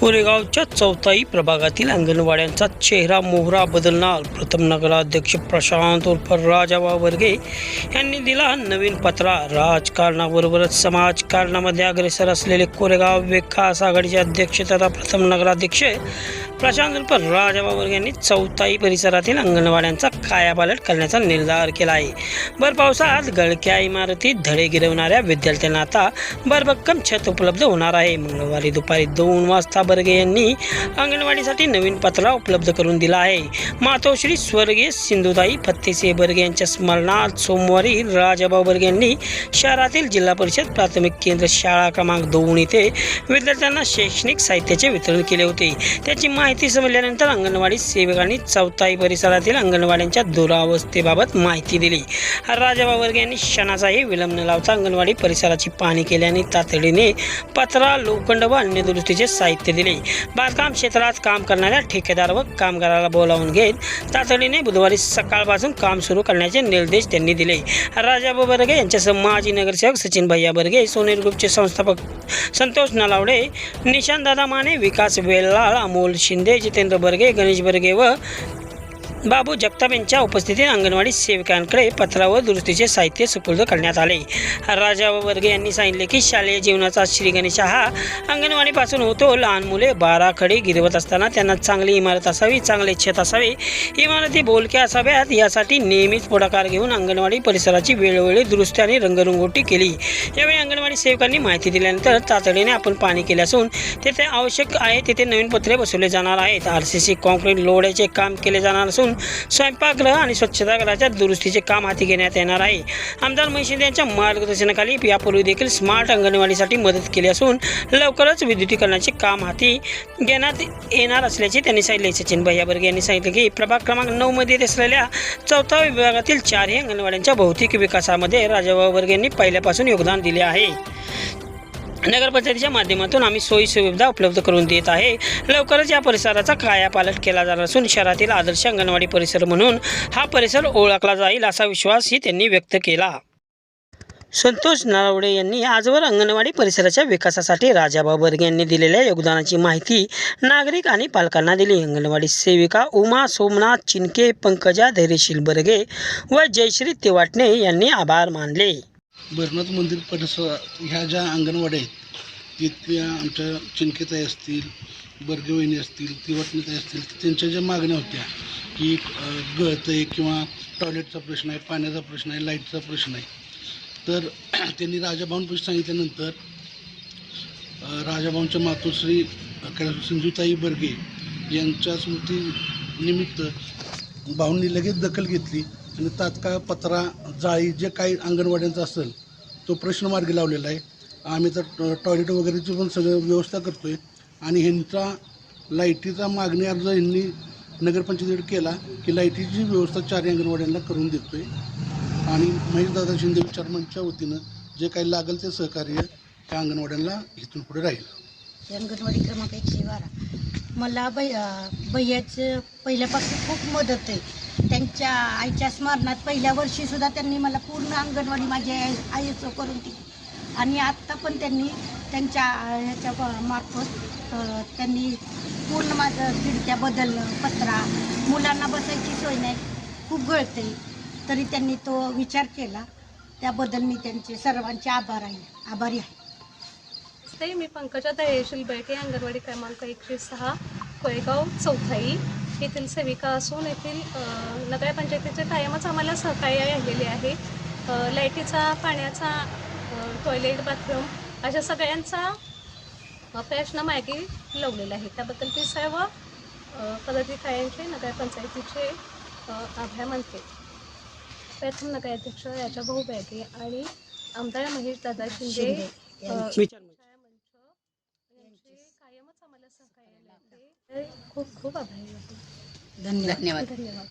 कोरेगावच्या चौथाई प्रभागातील अंगणवाड्यांचा चेहरा मोहरा बदलणार. प्रथम नगराध्यक्ष प्रशांत उर्फ राजाबा वर्गे यांनी दिला नवीन पत्रा. राजकारणाबरोबरच समाजकारणामध्ये अग्रेसर असलेले कोरेगाव विकास आघाडीचे अध्यक्ष तथा प्रथम नगराध्यक्ष प्रशांत उर्फ यांनी चौथाई परिसरातील अंगणवाड्यांचा कायापालट करण्याचा निर्धार केला आहे. भर पावसाळ्यात गळक्या इमारतीत धडे गिरवणाऱ्या विद्यार्थ्यांना आता भरभक्कम छत उपलब्ध होणार आहे. मंगळवारी दुपारी दोन वाजता बर्गे यांनी अंगणवाडीसाठी नवीन पत्रा उपलब्ध करून दिला आहे. मातोश्री स्वर्गीय सिंधुताई फत्तेसे बर्गे यांच्या स्मरणात सोमवारी राजाभाऊ बर्गे यांनी शहरातील जिल्हा परिषद प्राथमिक केंद्र शाळा क्रमांक दोन येथे विद्यार्थ्यांना शैक्षणिक साहित्याचे वितरण केले होते. त्याची माहिती समजल्यानंतर अंगणवाडी सेवकांनी चौथाई परिसरातील अंगणवाड्यांच्या दुरावस्थेबाबत माहिती दिली. राजाबावर्ग यांनी क्षणाचाही विलंब न लावता अंगणवाडी परिसराची पाहणी केल्याने तातडीने पत्रा लोखंड व अन्य दुरुस्तीचे साहित्य दिले. बांधकाम क्षेत्रात काम करणाऱ्या ठेकेदार व कामगाराला बोलावून घेत तातडीने बुधवारी सकाळपासून काम सुरू करण्याचे निर्देश त्यांनी दिले. राजाबा बर्गे यांच्यासह माजी नगरसेवक सचिन भैया बर्गे सोनेर ग्रुपचे संस्थापक संतोष नलावडे निशांत दादा माने विकास वेल्लाळ अमोल शिंदे जितेंद्र बर्गे गणेश बर्गे व बाबू जगताप यांच्या उपस्थितीत अंगणवाडी सेविकांकडे पत्रावर दुरुस्तीचे साहित्य सुपूर्द करण्यात आले. राजा वर्गे यांनी सांगितले की शालेय जीवनाचा श्रीगणेश हा अंगणवाडीपासून होतो. लहान मुले बारा खडे गिरवत असताना त्यांना चांगली इमारत असावी चांगले छत असावे. इमारती बोलक्या असाव्यात. यासाठी नेहमीच पुढाकार घेऊन अंगणवाडी परिसराची वेळोवेळी दुरुस्ती आणि रंगरंगोटी केली. यावेळी अंगणवाडी सेवकांनी माहिती दिल्यानंतर तातडीने आपण पाणी केले असून तेथे आवश्यक आहे तेथे नवीन पत्रे बसवले जाणार आहेत. आर सी सी कॉन्क्रीट लोड्याचे काम केले जाणार असून स्वयंपाकगृह आणि स्वच्छतागृहाच्या दुरुस्तीचे काम हाती घेण्यात येणार आहे. आमदार महिशिंदे यांच्या मार्गदर्शनाखाली यापूर्वी देखील स्मार्ट अंगणवाडीसाठी मदत केली असून लवकरच विद्युतीकरणाचे काम हाती घेण्यात येणार असल्याचे त्यांनी सांगितले. सचिन भैया बर्गे यांनी सांगितले की प्रभाग क्रमांक नऊमध्ये येत असलेल्या चौथ्या विभागातील चारही अंगणवाड्यांच्या भौतिक विकासामध्ये राजाभाऊ वर्गे यांनी पहिल्यापासून योगदान दिले आहे. नगरपंचायतीच्या माध्यमातून आम्ही सोयी सुविधा उपलब्ध करून देत आहे. लवकरच या परिसराचा कायापालट केला जाणार असून शहरातील आदर्श अंगणवाडी परिसर म्हणून हा परिसर ओळखला जाईल असा विश्वासही त्यांनी व्यक्त केला. संतोष नारवडे यांनी आजवर अंगणवाडी परिसराच्या विकासासाठी राजाभाऊ बर्गे यांनी दिलेल्या योगदानाची माहिती नागरिक आणि पालकांना दिली. अंगणवाडी सेविका उमा सोमनाथ चिनके पंकजा धैर्यशील बर्गे व जयश्री तिवाटणे यांनी आभार मानले. भरनाथ मंदिर परिसर ह्या ज्या अंगणवाड्या आहेत तिथल्या आमच्या चिंकेताई असतील बर्गेवहिनी असतील तिवटणीताई असतील त्यांच्या ज्या मागण्या होत्या की गळतंय आहे किंवा टॉयलेटचा प्रश्न आहे पाण्याचा प्रश्न आहे लाईटचा प्रश्न आहे. तर त्यांनी राजाभाऊंपाशी सांगितल्यानंतर राजाभाऊंच्या मातोश्री अं, सिंधुताई बर्गे यांच्या स्मृतीनिमित्त भाऊंनी लगेच दखल घेतली. आणि तात्काळ पत्रा जाळी जे काही अंगणवाड्यांचा असेल तो प्रश्न मार्गी लावलेला आहे. आम्ही तर टॉ- टॉयलेट वगैरेची पण सगळं व्यवस्था करतो आहे आणि ह्यांचा लाईटीचा मागणी अर्ज यांनी नगरपंचायतीकडे केला की लाईटीची व्यवस्था चारही अंगणवाड्यांना करून देतो आहे आणि महेशदादा शिंदे विचार मंचच्या वतीनं जे काही लागेल ते सहकार्य त्या अंगणवाड्यांना इथून पुढे राहील. अंगणवाडी क्रमांक एकशे बारा. मला बै भैयाचं पहिल्यापासून खूप मदत आहे. त्यांच्या आईच्या स्मरणात पहिल्या वर्षीसुद्धा त्यांनी मला पूर्ण अंगणवाडी माझी आईचं करून दिली. आणि आत्ता पण त्यांनी त्यांच्या ह्याच्या मार्फत त्यांनी पूर्ण माझं खिडक्या बदलणं पत्रा मुलांना बसायची सोय नाही खूप गळते. तरी त्यांनी तो विचार केला. त्याबद्दल मी त्यांचे सर्वांचे आभार आहे आभारी आहे. ते मी पंकजा दहेशील बेळके अंगणवाडी क्रमांक एकशे सहा. कोळेगाव चौथाई येथील सेविका असून येथील अ, नगरपंचायतीचे कायमच आम्हाला सहकार्य राहिलेले आहे. लाईटीचा पाण्याचा टॉयलेट बाथरूम अशा सगळ्यांचा प्रश्न मागे लावलेला आहे. त्याबद्दल ते सर्व पदाधिकाऱ्यांचे नगरपंचायतीचे पंचायतीचे आभार मानते. प्रथम नगराध्यक्ष राजाभाऊ बॅगे आणि आमदार महेश दादा शिंदे शिंदे अ, विचार छाया मंच यांचे कायमच आम्हाला सहकार्य लाभले खूप खूप आभारी धन्यवाद. धन्यवाद.